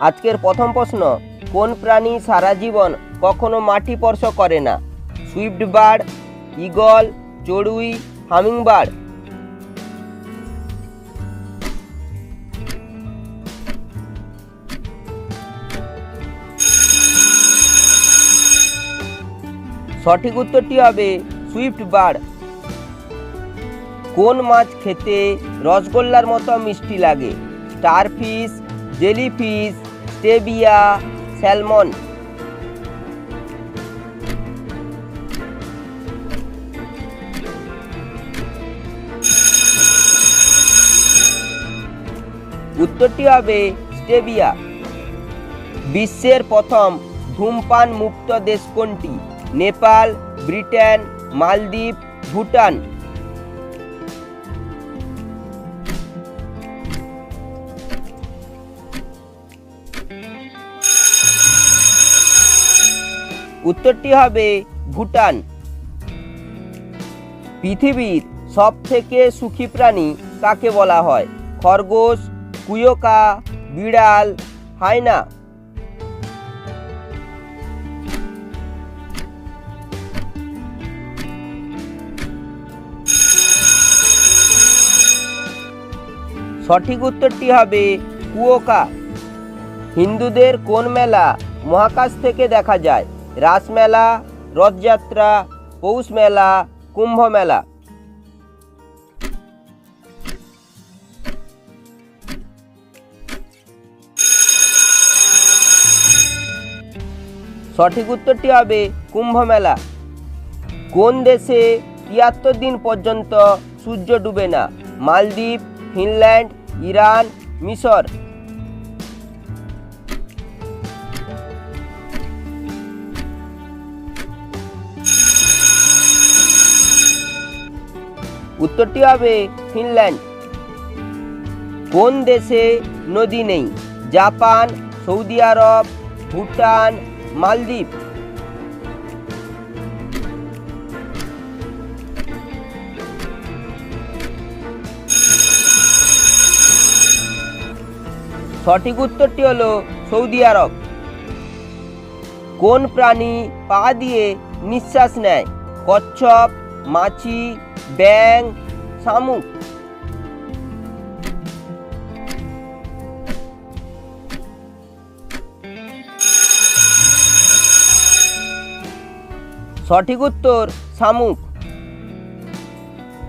আজকের প্রথম প্রশ্ন, কোন প্রাণী সারা জীবন কখনো মাটি স্পর্শ করে না? সুইফট বার্ড, ইগল, চড়ুই, হামিংবার্ড। সঠিক উত্তরটি হবে সুইফট বার্ড। কোন মাছ খেতে রসগোল্লার মতো মিষ্টি লাগে? Starfish, jellyfish stevia salmon. উত্তরটি হবে স্টেবিয়া। বিশ্বের প্রথম ধূমপান মুক্ত দেশ কোনটি? নেপাল, ব্রিটেন, মালদ্বীপ, ভুটান। উত্তরটি হবে ভুটান। পৃথিবীর সব থেকে সুখী প্রাণী কাকে বলা হয়? খরগোশ, কুয়োকা, বিড়াল, হায়না। সঠিক উত্তরটি হবে কুয়োকা। হিন্দুদের কোন মেলা মহাকাশ থেকে দেখা যায়? রাসমেলা, রথযাত্রা, পৌষ মেলা, কুম্ভ মেলা। সঠিক উত্তরটি হবে কুম্ভ মেলা। কোন দেশে তিয়াত্তর দিন পর্যন্ত সূর্য ডুবে না? মালদ্বীপ, ফিনল্যান্ড, ইরান, মিশর। উত্তরটি হবে ফিনল্যান্ড। কোন দেশে নদী নেই? Japan, Saudi Arab, Bhutan, Maldives. সঠিক উত্তরটি হলো সৌদি আরব। কোন প্রাণী পা দিয়ে নিঃশ্বাস নেয়? কচ্ছপ, মাছি ব্যাং, শামুক। সঠিক উত্তর, শামুক।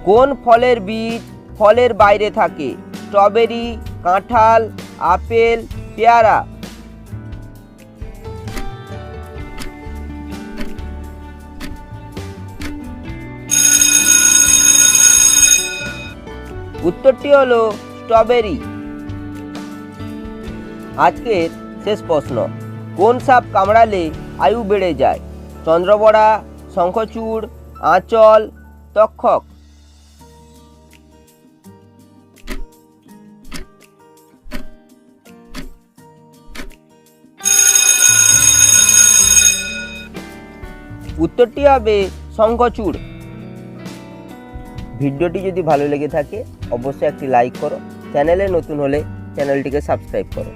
কোন ফলের বীজ ফলের বাইরে থাকে? স্ট্রবেরি, কাঁঠাল, আপেল, পেয়ারা। উত্তরটি হলো স্ট্রবেরি। আজকের শেষ প্রশ্ন, কোন সাপ কামড়ালে আয়ু বেড়ে যায়? চন্দ্রবড়া, শঙ্খচূড়, আঁচল তক্ষক উত্তরটি হবে শঙ্খচূড়। ভিডিওটি যদি ভালো লেগে থাকে, অবশ্যই একটি লাইক করো। চ্যানেলে নতুন হলে চ্যানেলটিকে সাবস্ক্রাইব করো।